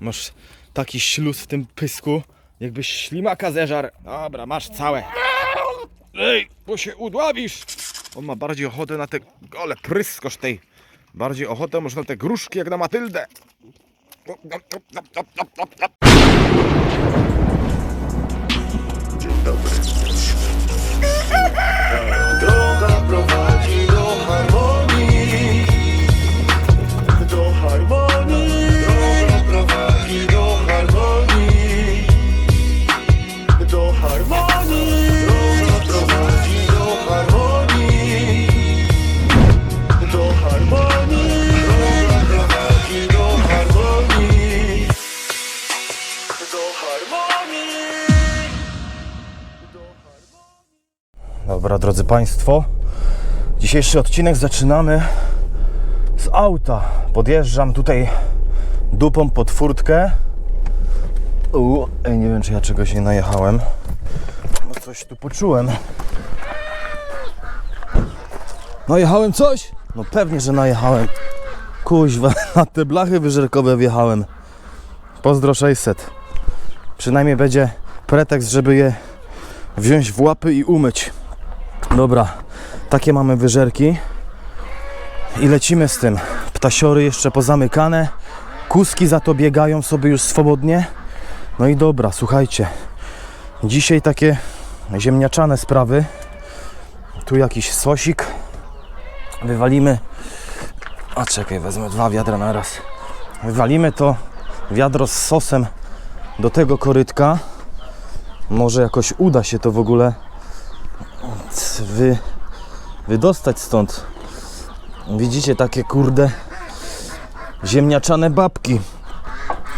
Masz taki śluz w tym pysku, jakbyś ślimaka zeżarł. Dobra, masz całe. Ej, bo się udławisz. On ma bardziej ochotę na te gole pryskosz tej. Bardziej ochotę może na te gruszki jak na Matyldę. Droga Państwo, dzisiejszy odcinek zaczynamy z auta. Podjeżdżam tutaj dupą pod furtkę. U, nie wiem, czy ja czegoś nie najechałem. No coś tu poczułem. Najechałem coś? No pewnie, że najechałem. Kuźwa, na te blachy wyżerkowe wjechałem. Pozdro 600. Przynajmniej będzie pretekst, żeby je wziąć w łapy i umyć. Dobra, takie mamy wyżerki i lecimy z tym. Ptasiory jeszcze pozamykane, kuski za to biegają sobie już swobodnie. No i dobra, słuchajcie, dzisiaj takie ziemniaczane sprawy. Tu jakiś sosik. Wywalimy. A czekaj, wezmę dwa wiadra na raz. Wywalimy to wiadro z sosem do tego korytka. Może jakoś uda się to w ogóle wy, wydostać stąd. Widzicie takie kurde ziemniaczane babki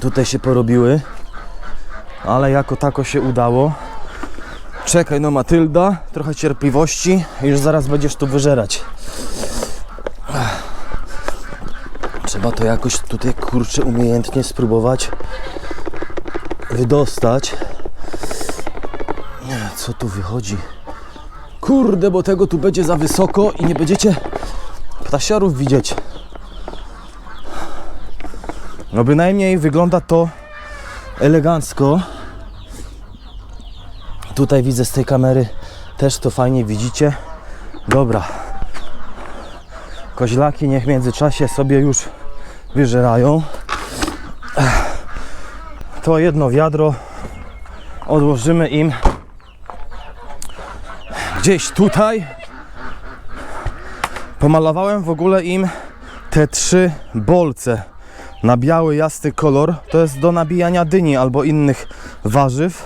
tutaj się porobiły, ale jako tako się udało. Czekaj no Matylda, trochę cierpliwości już zaraz będziesz tu wyżerać. Trzeba to jakoś tutaj kurczę umiejętnie spróbować wydostać. Co tu wychodzi? Kurde, bo tego tu będzie za wysoko i nie będziecie ptasiarów widzieć. No bynajmniej wygląda to elegancko. Tutaj widzę z tej kamery też to fajnie widzicie. Dobra. Koźlaki niech w międzyczasie sobie już wyżerają. To jedno wiadro odłożymy im gdzieś tutaj. Pomalowałem w ogóle im te trzy bolce na biały, jasny kolor. To jest do nabijania dyni albo innych warzyw.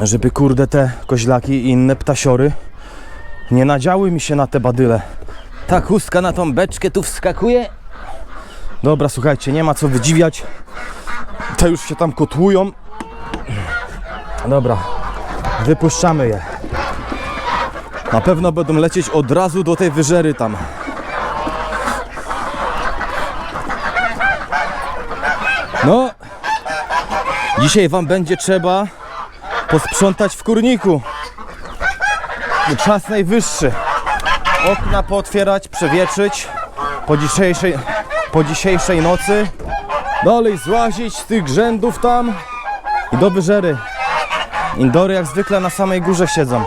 Żeby kurde te koźlaki i inne ptasiory nie nadziały mi się na te badyle. Ta chustka na tą beczkę tu wskakuje. Dobra, słuchajcie, nie ma co wydziwiać. Te już się tam kotłują. Dobra, wypuszczamy je. Na pewno będą lecieć od razu do tej wyżery tam. No, dzisiaj Wam będzie trzeba posprzątać w kurniku. Czas najwyższy. Okna pootwierać, przewietrzyć po dzisiejszej, po dzisiejszej nocy. Dalej złazić z tych grzędów tam i do wyżery. Indory jak zwykle na samej górze siedzą.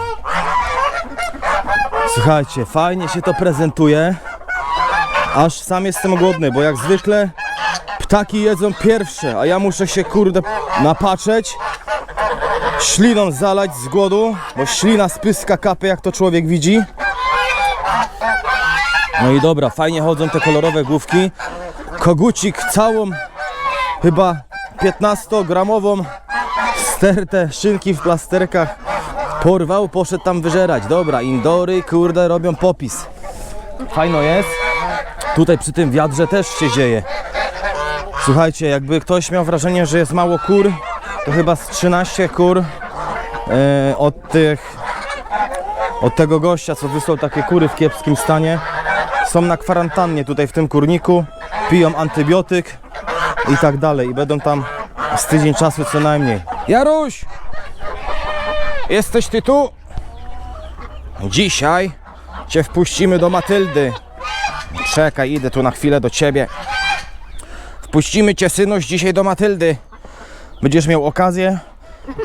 Słuchajcie, fajnie się to prezentuje. Aż sam jestem głodny, bo jak zwykle ptaki jedzą pierwsze, a ja muszę się kurde napatrzeć. Śliną zalać z głodu, bo ślina spyska kapę jak to człowiek widzi. No i dobra, fajnie chodzą te kolorowe główki. Kogucik całą chyba 15-gramową stertę szynki w plasterkach porwał, poszedł tam wyżerać. Dobra, indory, kurde, robią popis. Fajno jest. Tutaj przy tym wiadrze też się dzieje. Słuchajcie, jakby ktoś miał wrażenie, że jest mało kur, to chyba z 13 kur e, od tych od tego gościa, co wysłał takie kury w kiepskim stanie, są na kwarantannie tutaj w tym kurniku, piją antybiotyk i tak dalej. I będą tam z tydzień czasu co najmniej. Jaruś! Jesteś ty tu? Dzisiaj cię wpuścimy do Matyldy. Czekaj, idę tu na chwilę do ciebie. Wpuścimy cię, synuś, dzisiaj do Matyldy. Będziesz miał okazję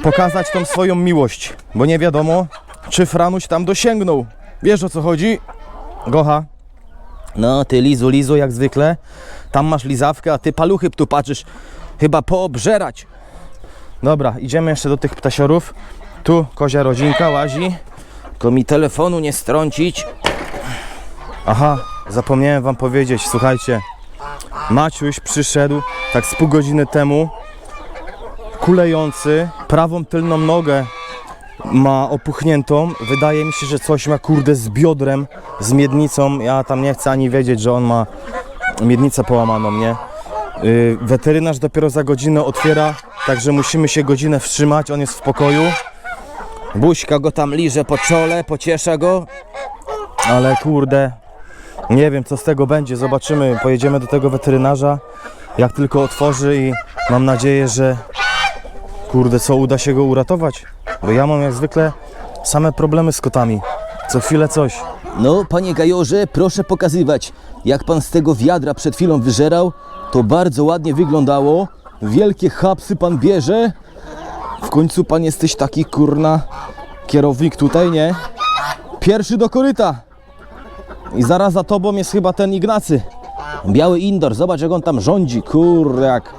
pokazać tą swoją miłość, bo nie wiadomo, czy Franuś tam dosięgnął. Wiesz o co chodzi? Gocha. No, ty lizu, lizu, jak zwykle. Tam masz lizawkę, a ty paluchy tu patrzysz. Chyba poobżerać. Dobra, idziemy jeszcze do tych ptasiorów. Tu kozia rodzinka łazi. Tylko mi telefonu nie strącić. Aha, zapomniałem wam powiedzieć, słuchajcie. Maciuś przyszedł tak z pół godziny temu. Kulejący, prawą tylną nogę ma opuchniętą. Wydaje mi się, że coś ma kurde z biodrem, z miednicą. Ja tam nie chcę ani wiedzieć, że on ma miednicę połamaną, nie? Yy, weterynarz dopiero za godzinę otwiera, także musimy się godzinę wstrzymać. On jest w pokoju. Buźka go tam liże po czole, pociesza go. Ale kurde, nie wiem co z tego będzie. Zobaczymy. Pojedziemy do tego weterynarza, jak tylko otworzy i mam nadzieję, że kurde, co uda się go uratować. Bo ja mam jak zwykle same problemy z kotami. Co chwilę coś. No, panie Gajorze, proszę pokazywać. Jak pan z tego wiadra przed chwilą wyżerał, to bardzo ładnie wyglądało. Wielkie hapsy pan bierze. W końcu pan jesteś taki kurna kierownik tutaj, nie? Pierwszy do koryta. I zaraz za tobą jest chyba ten Ignacy. Biały Indor, zobacz jak on tam rządzi. Kurde, jak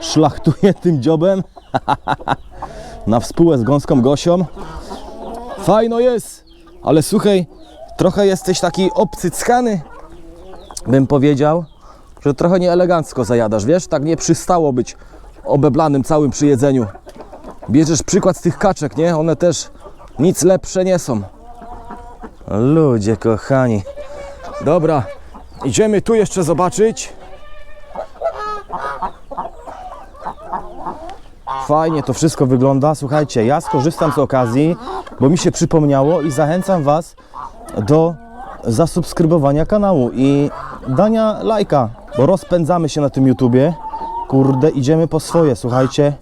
szlachtuje tym dziobem. Na współę z gąską Gosią. Fajno jest, ale słuchaj, trochę jesteś taki obcyckany, bym powiedział, że trochę nieelegancko zajadasz, wiesz? Tak nie przystało być obeblanym całym przy jedzeniu. Bierzesz przykład z tych kaczek, nie? One też nic lepsze nie są. Ludzie kochani. Dobra, idziemy tu jeszcze zobaczyć. Fajnie to wszystko wygląda. Słuchajcie, ja skorzystam z okazji, bo mi się przypomniało i zachęcam Was do zasubskrybowania kanału i dania lajka, bo rozpędzamy się na tym YouTubie. Kurde, idziemy po swoje. Słuchajcie,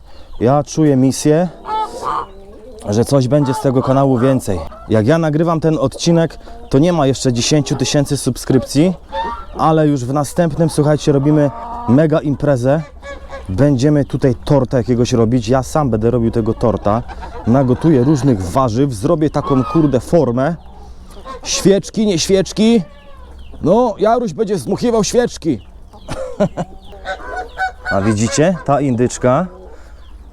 ja czuję misję, że coś będzie z tego kanału więcej. Jak ja nagrywam ten odcinek, to nie ma jeszcze 10 tysięcy subskrypcji, ale już w następnym, słuchajcie, robimy mega imprezę. Będziemy tutaj torta jakiegoś robić. Ja sam będę robił tego torta. Nagotuję różnych warzyw, zrobię taką kurde formę. Świeczki, nie świeczki. No, Jaruś będzie zmuchiwał świeczki. A widzicie, ta indyczka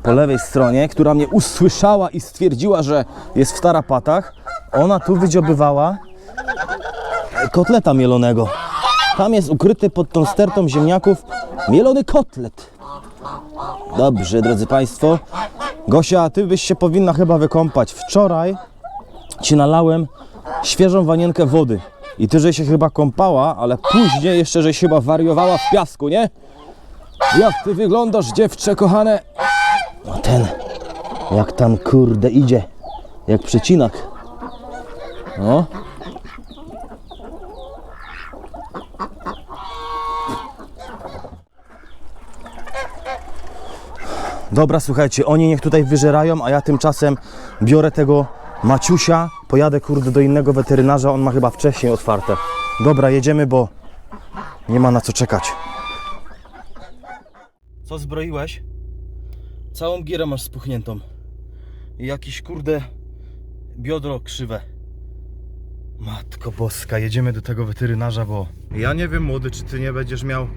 po lewej stronie, która mnie usłyszała i stwierdziła, że jest w tarapatach, ona tu wydziobywała kotleta mielonego. Tam jest ukryty pod tą stertą ziemniaków mielony kotlet. Dobrze, drodzy Państwo. Gosia, ty byś się powinna chyba wykąpać. Wczoraj ci nalałem świeżą wanienkę wody. I ty, że się chyba kąpała, ale później jeszcze, żeś chyba wariowała w piasku, nie? Jak ty wyglądasz, dziewczę kochane? A ten, jak tam kurde idzie, jak przecinak. No. Dobra, słuchajcie, oni niech tutaj wyżerają, a ja tymczasem biorę tego Maciusia, pojadę kurde do innego weterynarza, on ma chyba wcześniej otwarte. Dobra, jedziemy, bo nie ma na co czekać. Co zbroiłeś? Całą gierę masz spuchniętą. I jakiś kurde biodro krzywe. Matko boska, jedziemy do tego weterynarza, bo ja nie wiem młody, czy ty nie będziesz miał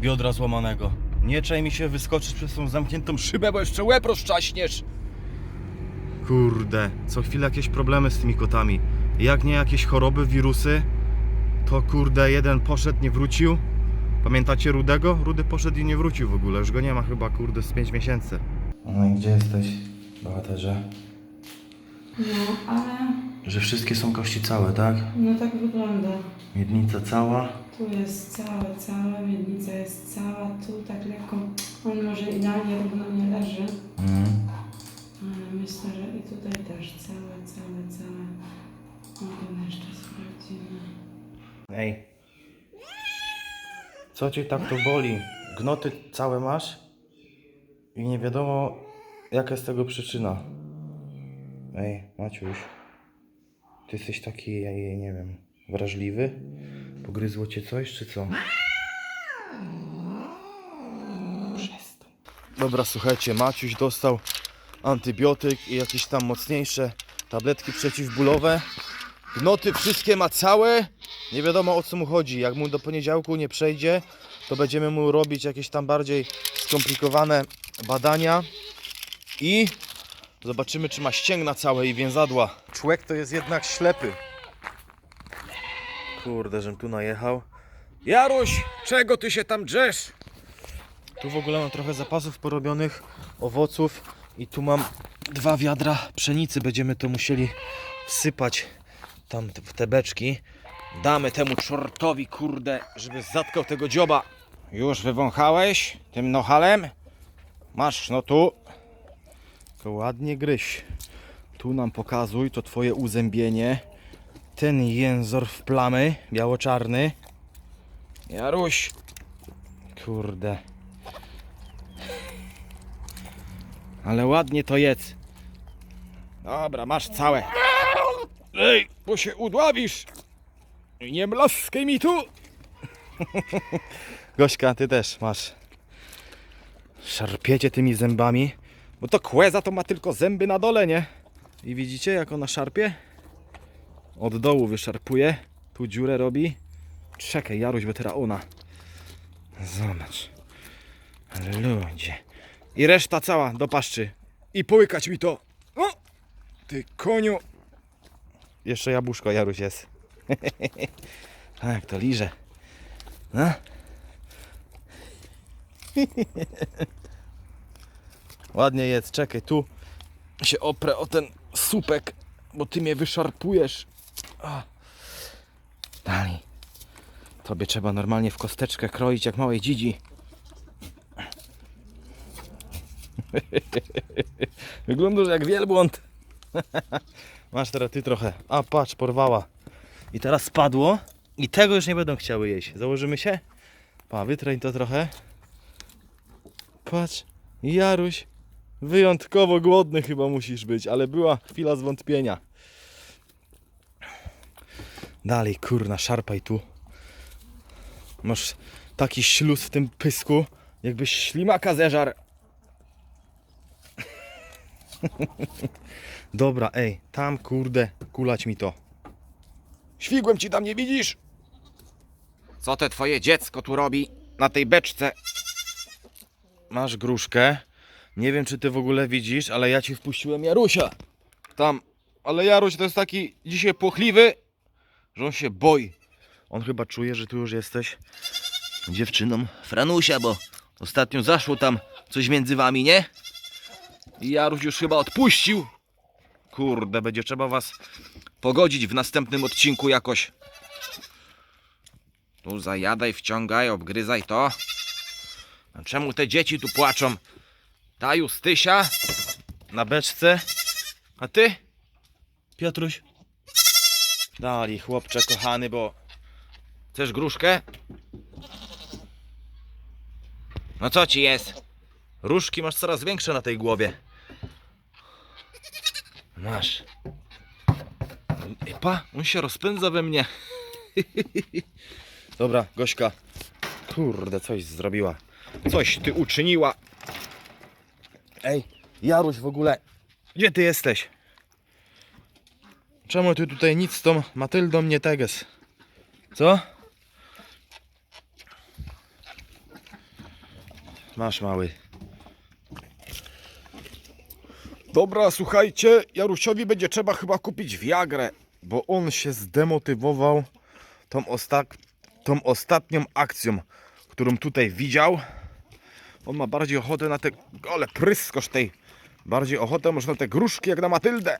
biodra złamanego. Nie czaj mi się wyskoczyć przez tą zamkniętą szybę, bo jeszcze łeb rozczaśniesz. Kurde, co chwilę jakieś problemy z tymi kotami. Jak nie jakieś choroby, wirusy, to kurde jeden poszedł, nie wrócił. Pamiętacie Rudego? Rudy poszedł i nie wrócił w ogóle. Już go nie ma chyba, kurde, z 5 miesięcy. No i gdzie jesteś, bohaterze? No, ale Że wszystkie są kości całe, tak? no tak wygląda. Miednica cała. Tu jest całe, cała miednica jest cała, tu tak lekko, on może idealnie równo nie leży, Mm. ale myślę, że i tutaj też całe, całe, całe. Ogon jeszcze sprawdzimy. Ej. Co cię tak to boli? Gnoty całe masz? I nie wiadomo, jaka jest tego przyczyna. Ej, Maciuś. Ty jesteś taki, ja je- nie wiem, wrażliwy? Pogryzło cię coś, czy co? Dobra, słuchajcie, Maciuś dostał antybiotyk i jakieś tam mocniejsze tabletki przeciwbólowe. Gnoty wszystkie ma całe. Nie wiadomo o co mu chodzi. Jak mu do poniedziałku nie przejdzie, to będziemy mu robić jakieś tam bardziej skomplikowane badania i zobaczymy, czy ma ścięgna całe i więzadła. Człowiek to jest jednak ślepy. Kurde, żem tu najechał. Jaruś, czego ty się tam drzesz? Tu w ogóle mam trochę zapasów porobionych, owoców i tu mam dwa wiadra pszenicy. Będziemy to musieli wsypać tam w te beczki. Damy temu czortowi, kurde, żeby zatkał tego dzioba. Już wywąchałeś tym nohalem? Masz, no tu. To ładnie gryź. Tu nam pokazuj to twoje uzębienie. Ten jęzor w plamy, biało-czarny. Jaruś. Kurde. Ale ładnie to jedz. Dobra, masz całe. Ej, bo się udławisz. Nie mlaskaj mi tu. Gośka, ty też masz. Szarpiecie tymi zębami. Bo to kłeza to ma tylko zęby na dole, nie? I widzicie jak ona szarpie? Od dołu wyszarpuje. Tu dziurę robi. Czekaj, Jaruś, bo teraz ona. Zobacz. Ludzie. I reszta cała do paszczy. I połykać mi to. O! Ty koniu. Jeszcze jabłuszko Jaruś jest. tak, to liże. No. Ładnie jest, czekaj, tu się oprę o ten słupek, bo ty mnie wyszarpujesz. A. Dalej. Tobie trzeba normalnie w kosteczkę kroić jak małej dzidzi. Wyglądasz jak wielbłąd. Masz teraz ty trochę. A patrz, porwała. I teraz spadło. I tego już nie będą chciały jeść. Założymy się? Pa, wytreń to trochę. Patrz. Jaruś. Wyjątkowo głodny chyba musisz być, ale była chwila zwątpienia. Dalej, kurna, szarpaj tu. Masz taki śluz w tym pysku, jakbyś ślimaka zeżar. Dobra, ej, tam kurde, kulać mi to. Świgłem ci tam, nie widzisz? Co te twoje dziecko tu robi na tej beczce? Masz gruszkę. Nie wiem, czy ty w ogóle widzisz, ale ja ci wpuściłem Jarusia. Tam. Ale Jaruś to jest taki dzisiaj płochliwy, że on się boi. On chyba czuje, że tu już jesteś dziewczyną Franusia, bo ostatnio zaszło tam coś między wami, nie? I Jaruś już chyba odpuścił. Kurde, będzie trzeba was pogodzić w następnym odcinku jakoś. Tu zajadaj, wciągaj, obgryzaj to. A czemu te dzieci tu płaczą? Ta Justysia na beczce, a ty? Piotruś? Dali, chłopcze kochany, bo... Chcesz gruszkę? No co ci jest? Różki masz coraz większe na tej głowie. Masz. Pa, on się rozpędza we mnie. Dobra, Gośka. Kurde, coś zrobiła. Coś ty uczyniła. Ej, Jaruś w ogóle. Gdzie ty jesteś? Czemu ty tutaj nic z tą Matyldą nie teges? Co? Masz mały. Dobra, słuchajcie, Jarusiowi będzie trzeba chyba kupić Viagrę, bo on się zdemotywował tą, osta tą ostatnią akcją, którą tutaj widział. On ma bardziej ochotę na te, ale pryskosz tej, bardziej ochotę może na te gruszki jak na Matyldę.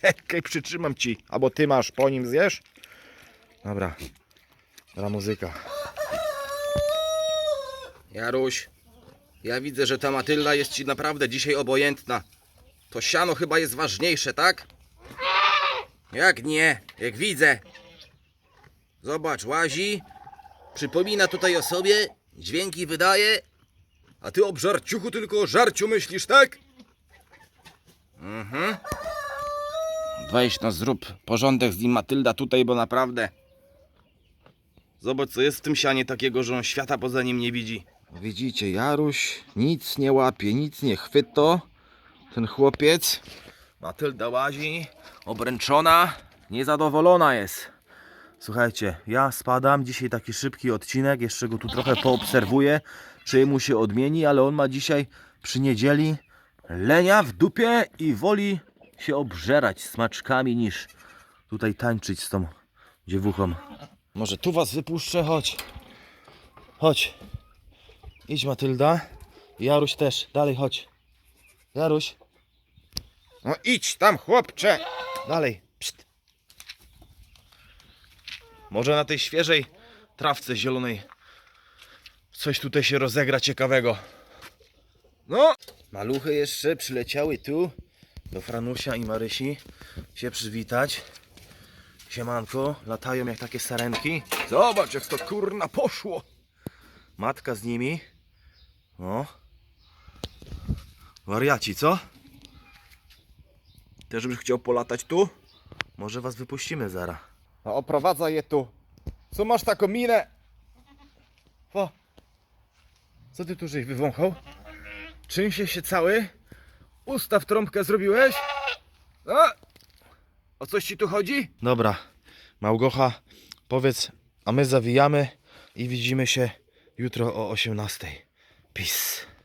Czekaj, przytrzymam ci, albo ty masz, po nim zjesz? Dobra, dobra muzyka. Jaruś, ja widzę, że ta Matylda jest ci naprawdę dzisiaj obojętna. To siano chyba jest ważniejsze, tak? Jak nie? Jak widzę. Zobacz, łazi. Przypomina tutaj o sobie. Dźwięki wydaje. A ty o żarciuchu tylko o żarciu myślisz, tak? Mhm. Weź no zrób porządek z nim Matylda tutaj, bo naprawdę Zobacz, co jest w tym sianie takiego, że on świata poza nim nie widzi. Widzicie, Jaruś nic nie łapie, nic nie chwyto. Ten chłopiec, Matylda łazi, obręczona, niezadowolona jest. Słuchajcie, ja spadam, dzisiaj taki szybki odcinek, jeszcze go tu trochę poobserwuję, czy mu się odmieni, ale on ma dzisiaj przy niedzieli lenia w dupie i woli się obżerać smaczkami niż tutaj tańczyć z tą dziewuchą. Może tu was wypuszczę, chodź. Chodź. Idź Matylda. Jaruś też, dalej chodź. Jaruś. No idź tam chłopcze. Dalej. Pszt. Może na tej świeżej trawce zielonej coś tutaj się rozegra ciekawego. No, maluchy jeszcze przyleciały tu do Franusia i Marysi się przywitać. Siemanko, latają jak takie sarenki. Zobacz jak to kurna poszło. Matka z nimi. No. Wariaci, co? Też byś chciał polatać tu? Może was wypuścimy zara. A oprowadza je tu. Co masz taką minę? O. Co ty tu żeś wywąchał? Czymś się cały? Ustaw trąbkę zrobiłeś? A? O coś ci tu chodzi? Dobra, Małgocha, powiedz, a my zawijamy i widzimy się jutro o 18. Peace.